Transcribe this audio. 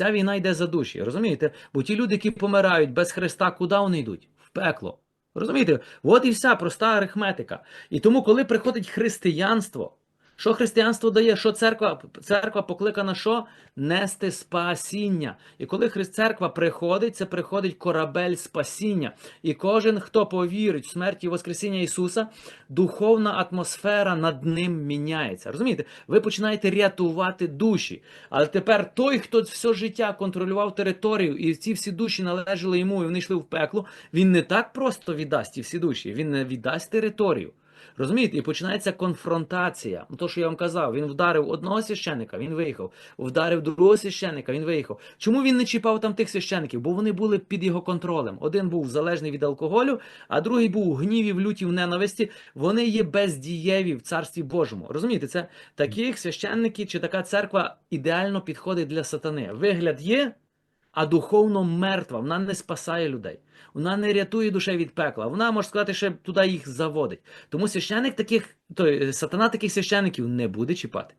вся війна йде за душі. Розумієте? Бо ті люди, які помирають без Христа, куди вони йдуть? В пекло. Розумієте? От і вся проста арифметика. І тому, коли приходить християнство, що християнство дає? Що церква? Церква покликана що? Нести спасіння. І коли церква приходить, це приходить корабель спасіння. І кожен, хто повірить в смерть і Воскресіння Ісуса, духовна атмосфера над ним міняється. Розумієте? Ви починаєте рятувати душі. Але тепер той, хто все життя контролював територію, і ці всі душі належали йому, і вони йшли в пекло, він не так просто віддасть ті всі душі, він не віддасть територію. Розумієте, і починається конфронтація. Ну, То, що я вам казав, він вдарив одного священника, він виїхав, вдарив другого священика, він виїхав. Чому він не чіпав там тих священиків? Бо вони були під його контролем. Один був залежний від алкоголю, а другий був у гніві, в люті, в ненависті. Вони є бездієві в царстві Божому. Розумієте, це таких священників чи така церква ідеально підходить для сатани. Вигляд є, а духовно мертва. Вона не спасає людей. Вона не рятує душе від пекла. Вона може сказати, що туди їх заводить. Тому священик таких, той сатана таких священиків не буде чіпати.